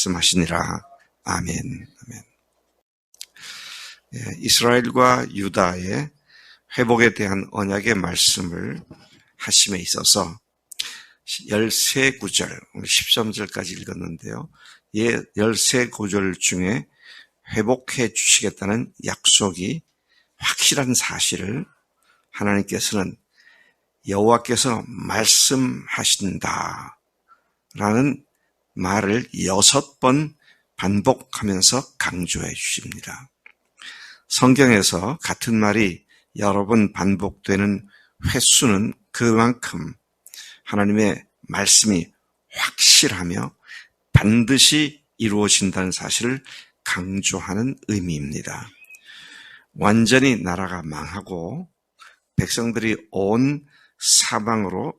말씀하시니라. 아멘. 아멘. 예, 이스라엘과 유다의 회복에 대한 언약의 말씀을 하심에 있어서 13구절, 13절까지 읽었는데요. 예, 13구절 중에 회복해 주시겠다는 약속이 확실한 사실을 하나님께서는 여호와께서 말씀하신다 라는 말을 여섯 번 반복하면서 강조해 주십니다. 성경에서 같은 말이 여러 번 반복되는 횟수는 그만큼 하나님의 말씀이 확실하며 반드시 이루어진다는 사실을 강조하는 의미입니다. 완전히 나라가 망하고 백성들이 온 사방으로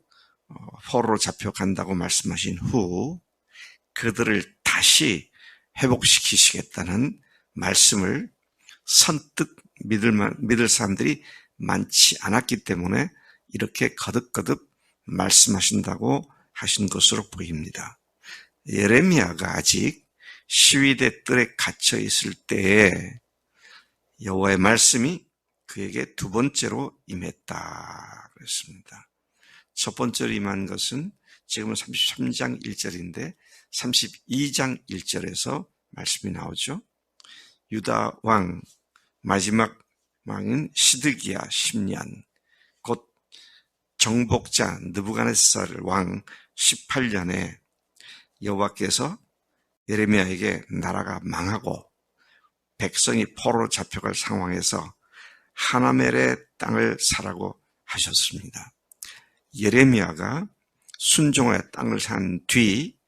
포로로 어, 잡혀간다고 말씀하신 후 그들을 다시 회복시키시겠다는 말씀을 선뜻 믿을, 믿을 사람들이 많지 않았기 때문에 이렇게 거듭거듭 말씀하신다고 하신 것으로 보입니다. 예레미야가 아직 시위대 뜰에 갇혀 있을 때에 여호와의 말씀이 그에게 두 번째로 임했다 그랬습니다. 첫 번째로 임한 것은 지금은 33장 1절인데 32장 1절에서 말씀이 나오죠. 유다 왕 마지막 왕인 시드기야 10년 곧 정복자 느부갓네살 왕 18년에 여호와께서 예레미야에게 나라가 망하고 백성이 포로로 잡혀갈 상황에서 하나멜의 땅을 사라고 하셨습니다. 예레미야가 순종하여 땅을 산 뒤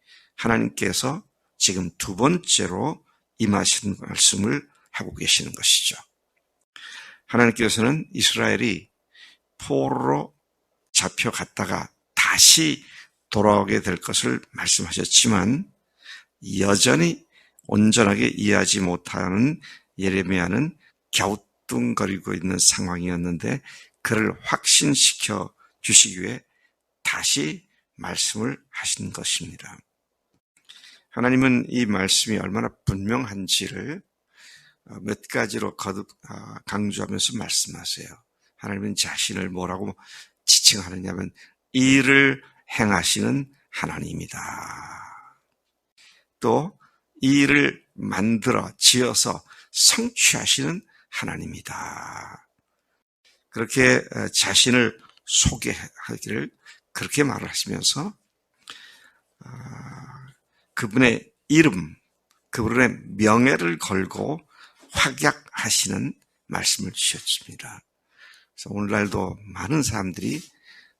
하나님께서 지금 두 번째로 임하신 말씀을 하고 계시는 것이죠. 하나님께서는 이스라엘이 포로로 잡혀갔다가 다시 돌아오게 될 것을 말씀하셨지만 여전히 온전하게 이해하지 못하는 예레미야는 갸우뚱거리고 있는 상황이었는데 그를 확신시켜 주시기 위해 다시 말씀을 하신 것입니다. 하나님은 이 말씀이 얼마나 분명한지를 어, 몇 가지로 거듭 아, 강조하면서 말씀하세요. 하나님은 자신을 뭐라고 지칭하느냐면 일을 행하시는 하나님이다. 또 일을 만들어 지어서 성취하시는 하나님이다. 그렇게 어, 자신을 소개하기를 그렇게 말을 하시면서 아, 그분의 이름, 그분의 명예를 걸고 확약하시는 말씀을 주셨습니다. 그래서 오늘날도 많은 사람들이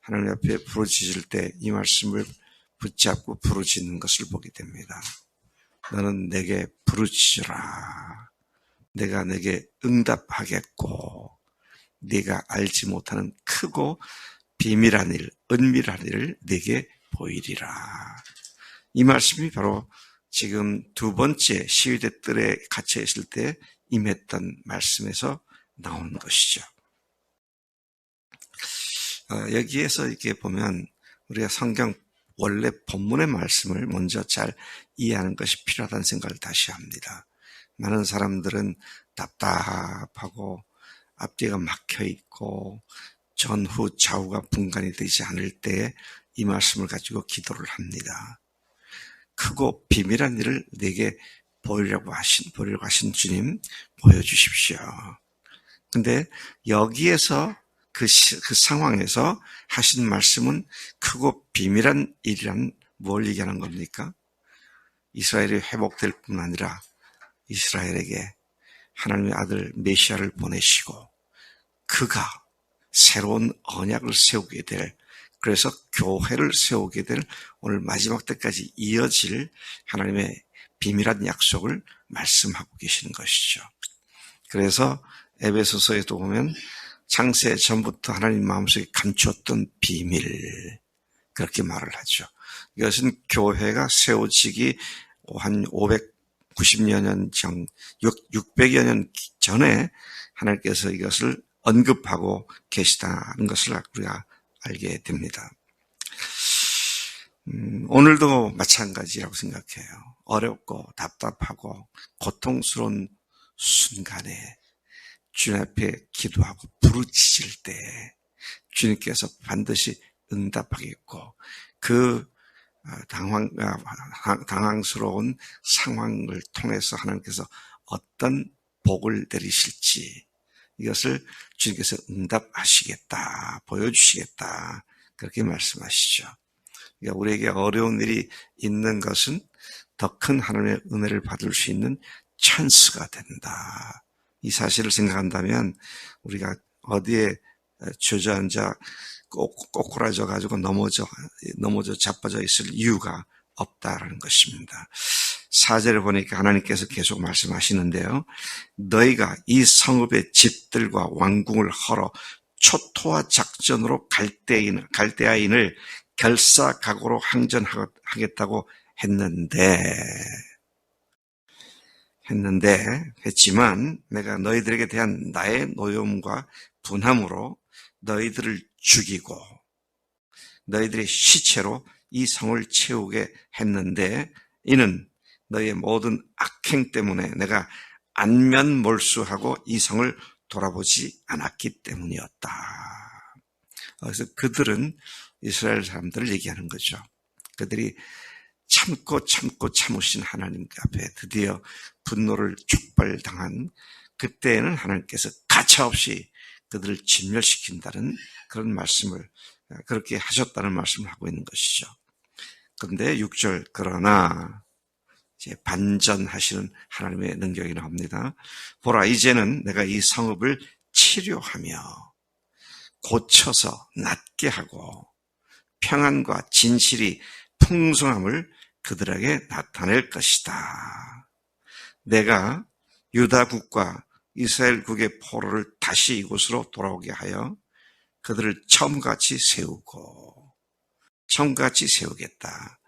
하나님 앞에 부르짖을 때 이 말씀을 붙잡고 부르짖는 것을 보게 됩니다. 너는 내게 부르짖으라. 내가 내게 응답하겠고 네가 알지 못하는 크고 비밀한 일, 은밀한 일을 네게 보이리라. 이 말씀이 바로 지금 두 번째 시위대 뜰에 갇혀 있을 때 임했던 말씀에서 나온 것이죠. 어, 여기에서 이렇게 보면 우리가 성경 원래 본문의 말씀을 먼저 잘 이해하는 것이 필요하다는 생각을 다시 합니다. 많은 사람들은 답답하고 앞뒤가 막혀 있고 전후 좌우가 분간이 되지 않을 때 이 말씀을 가지고 기도를 합니다. 크고 비밀한 일을 내게 보이려고 하신, 보이려고 하신 주님 보여주십시오. 근데 여기에서 그, 시, 그 상황에서 하신 말씀은 크고 비밀한 일이란 뭘 얘기하는 겁니까? 이스라엘이 회복될 뿐 아니라 이스라엘에게 하나님의 아들 메시아를 보내시고 그가 새로운 언약을 세우게 될 그래서 교회를 세우게 될 오늘 마지막 때까지 이어질 하나님의 비밀한 약속을 말씀하고 계시는 것이죠. 그래서 에베소서에도 보면 창세 전부터 하나님 마음속에 감추었던 비밀 그렇게 말을 하죠. 이것은 교회가 세워지기 한 590여 년 전, 600여 년 전에 하나님께서 이것을 언급하고 계시다는 것을 우리가 알게 됩니다. 음, 오늘도 마찬가지라고 생각해요. 어렵고 답답하고 고통스러운 순간에 주님 앞에 기도하고 부르짖을 때 주님께서 반드시 응답하겠고 그 어, 당황, 어, 당황스러운 상황을 통해서 하나님께서 어떤 복을 내리실지 이것을 주님께서 응답하시겠다, 보여주시겠다 그렇게 말씀하시죠. 그러니까 우리에게 어려운 일이 있는 것은 더 큰 하나님의 은혜를 받을 수 있는 찬스가 된다. 이 사실을 생각한다면 우리가 어디에 주저앉아 꼬꾸라져 가지고 넘어져 넘어져 자빠져 있을 이유가 없다라는 것입니다. 사절을 보니까 하나님께서 계속 말씀하시는데요. 너희가 이 성읍의 집들과 왕궁을 헐어 초토화 작전으로 갈대인, 갈대아인을 결사각오로 항전하겠다고 했는데, 했는데, 했지만 내가 너희들에게 대한 나의 노여움과 분함으로 너희들을 죽이고 너희들의 시체로 이 성을 채우게 했는데 이는 너희의 모든 악행 때문에 내가 안면 몰수하고 이 성을 돌아보지 않았기 때문이었다. 그래서 그들은 이스라엘 사람들을 얘기하는 거죠. 그들이 참고 참고 참으신 하나님 앞에 드디어 분노를 촉발당한 그때에는 하나님께서 가차없이 그들을 진멸시킨다는 그런 말씀을 그렇게 하셨다는 말씀을 하고 있는 것이죠. 그런데 6절 그러나 반전하시는 하나님의 능력이 나옵니다. 보라 이제는 내가 이 성읍을 치료하며 고쳐서 낫게 하고 평안과 진실이 풍성함을 그들에게 나타낼 것이다. 내가 유다국과 이스라엘국의 포로를 다시 이곳으로 돌아오게 하여 그들을 처음같이 세우고 처음같이 세우겠다.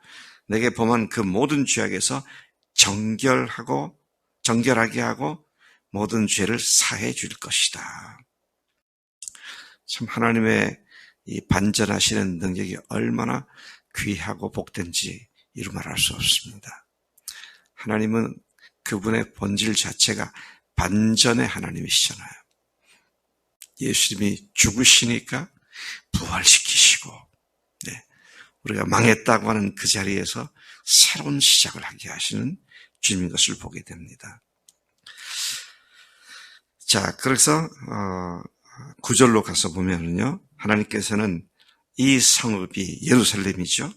내게 범한 그 모든 죄악에서 정결하고 정결하게 하고 모든 죄를 사해 줄 것이다. 참 하나님의 이 반전하시는 능력이 얼마나 귀하고 복된지 이루 말할 수 없습니다. 하나님은 그분의 본질 자체가 반전의 하나님이시잖아요. 예수님이 죽으시니까 부활시키시고, 네. 우리가 망했다고 하는 그 자리에서 새로운 시작을 하게 하시는 주님인 것을 보게 됩니다. 자, 그래서, 어, 구절로 가서 보면은요, 하나님께서는 이 성읍이 예루살렘이죠.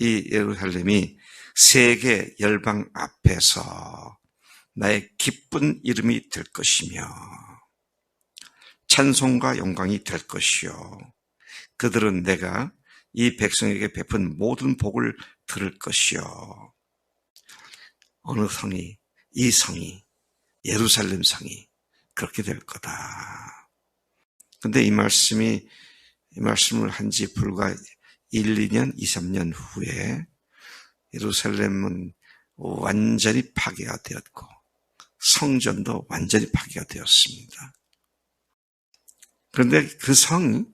이 예루살렘이 세계 열방 앞에서 나의 기쁜 이름이 될 것이며 찬송과 영광이 될 것이요. 그들은 내가 이 백성에게 베푼 모든 복을 들을 것이요. 어느 성이, 이 성이, 예루살렘 성이 그렇게 될 거다. 근데 이 말씀이, 이 말씀을 한 지 불과 1, 2년, 2, 3년 후에 예루살렘은 완전히 파괴가 되었고 성전도 완전히 파괴가 되었습니다. 그런데 그 성이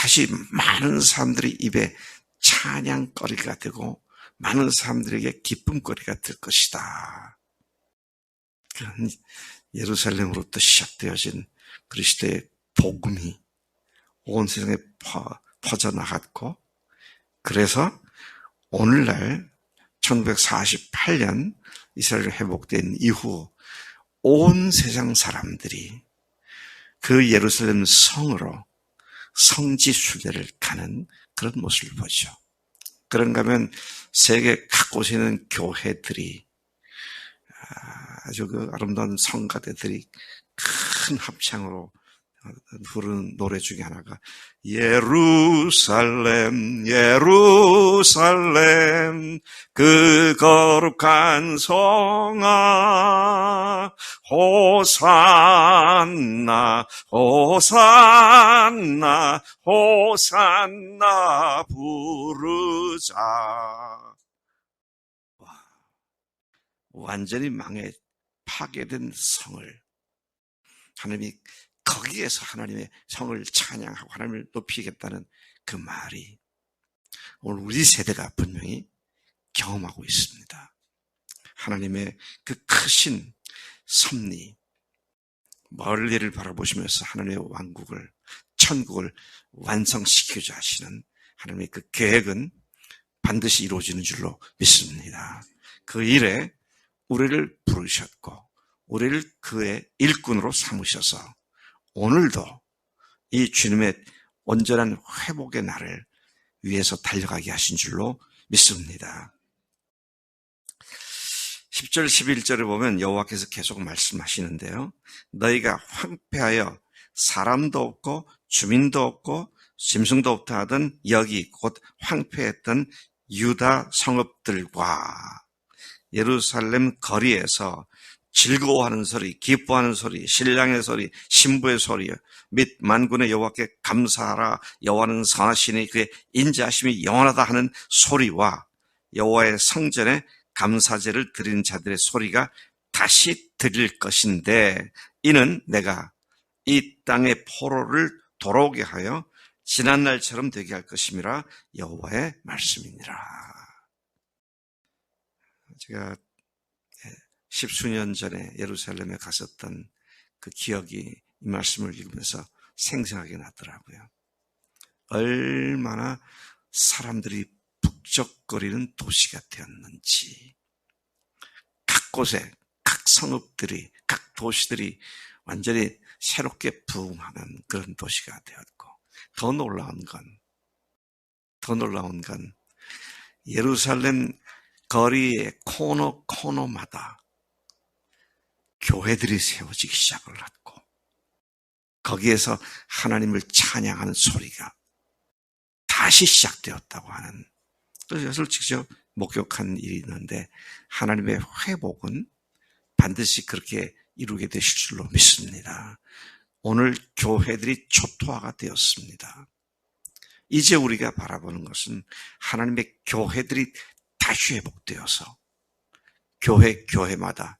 다시 많은 사람들이 입에 찬양거리가 되고 많은 사람들에게 기쁨거리가 될 것이다. 그런 예루살렘으로부터 시작되어진 그리스도의 복음이 온 세상에 퍼, 퍼져나갔고 그래서 오늘날 1948년 이스라엘 회복된 이후 온 세상 사람들이 그 예루살렘 성으로 성지 순례를 가는 그런 모습을 보죠. 그런가 하면 세계 각곳에 있는 교회들이 아주 그 아름다운 성가대들이 큰 합창으로 부르는 노래 중에 하나가 예루살렘 예루살렘 그 거룩한 성아 호산나 호산나 호산나 부르자. 완전히 망해 파괴된 성을. 하나님이 거기에서 하나님의 성을 찬양하고 하나님을 높이겠다는 그 말이 오늘 우리 세대가 분명히 경험하고 있습니다. 하나님의 그 크신 섭리, 멀리를 바라보시면서 하나님의 왕국을, 천국을 완성시키자 하시는 하나님의 그 계획은 반드시 이루어지는 줄로 믿습니다. 그 일에 우리를 부르셨고, 우리를 그의 일꾼으로 삼으셔서 오늘도 이 주님의 온전한 회복의 날을 위해서 달려가게 하신 줄로 믿습니다. 10절 11절을 보면 여호와께서 계속 말씀하시는데요. 너희가 황폐하여 사람도 없고 주민도 없고 짐승도 없다 하던 여기 곧 황폐했던 유다 성읍들과 예루살렘 거리에서 즐거워하는 소리, 기뻐하는 소리, 신랑의 소리, 신부의 소리, 및 만군의 여호와께 감사하라 여호와는 선하시니 그의 인자하심이 영원하다 하는 소리와 여호와의 성전에 감사제를 드리는 자들의 소리가 다시 들릴 것인데 이는 내가 이 땅의 포로를 돌아오게 하여 지난 날처럼 되게 할 것임이라 여호와의 말씀이니라. 제가 십수년 전에 예루살렘에 갔었던 그 기억이 이 말씀을 읽으면서 생생하게 나더라고요. 얼마나 사람들이 북적거리는 도시가 되었는지, 각 곳에, 각 성읍들이, 각 도시들이 완전히 새롭게 부흥하는 그런 도시가 되었고, 더 놀라운 건, 더 놀라운 건, 예루살렘 거리의 코너 코너마다 교회들이 세워지기 시작을 했고 거기에서 하나님을 찬양하는 소리가 다시 시작되었다고 하는 그래서 이것을 직접 목격한 일이 있는데 하나님의 회복은 반드시 그렇게 이루게 되실 줄로 믿습니다. 오늘 교회들이 초토화가 되었습니다. 이제 우리가 바라보는 것은 하나님의 교회들이 다시 회복되어서 교회 교회마다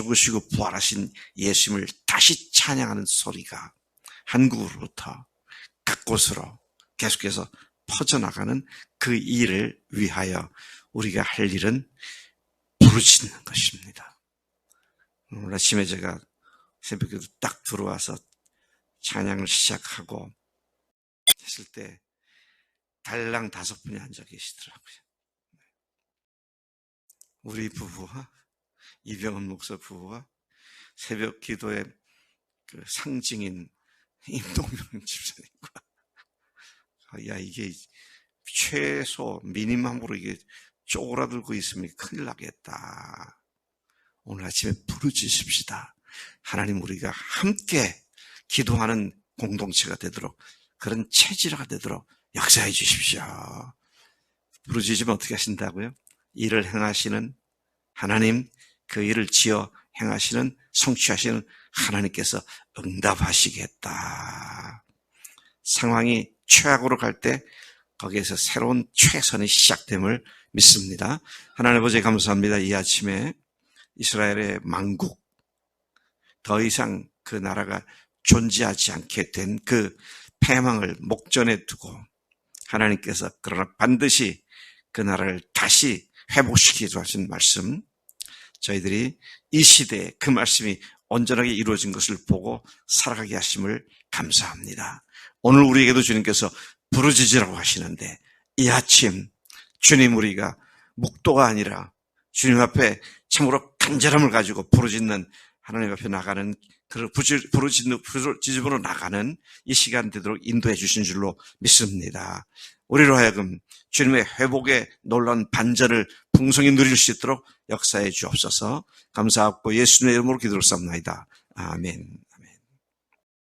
죽으시고 부활하신 예수님을 다시 찬양하는 소리가 한국으로부터 각 곳으로 계속해서 퍼져나가는 그 일을 위하여 우리가 할 일은 부르짖는 것입니다. 오늘 아침에 제가 새벽에도 딱 들어와서 찬양을 시작하고 했을 때 달랑 다섯 분이 앉아 계시더라고요. 우리 부부와 이병헌 목사 부부와 새벽 기도의 그 상징인 임동명 집사님과 아, 야 이게 최소 미니멈으로 이게 쪼그라들고 있으면 큰일 나겠다. 오늘 아침에 부르짖읍시다. 하나님 우리가 함께 기도하는 공동체가 되도록 그런 체질화가 되도록 역사해 주십시오. 부르짖으면 어떻게 하신다고요? 일을 행하시는 하나님 그 일을 지어 행하시는 성취하시는 하나님께서 응답하시겠다. 상황이 최악으로 갈 때 거기에서 새로운 최선이 시작됨을 믿습니다. 하나님 아버지 감사합니다. 이 아침에 이스라엘의 망국 더 이상 그 나라가 존재하지 않게 된 그 패망을 목전에 두고 하나님께서 그러나 반드시 그 나라를 다시 회복시키기로 하신 말씀 저희들이 이 시대에 그 말씀이 온전하게 이루어진 것을 보고 살아가게 하심을 감사합니다. 오늘 우리에게도 주님께서 부르짖으라고 하시는데 이 아침 주님 우리가 묵도가 아니라 주님 앞에 참으로 간절함을 가지고 부르짖는 하나님 앞에 나가는 부르짖음으로 나가는 이 시간 되도록 인도해 주신 줄로 믿습니다. 우리로 하여금 주님의 회복의 놀라운 반전을 풍성히 누릴 수 있도록 역사해 주옵소서 감사하고 예수님의 이름으로 기도를 쌉나이다. 아멘.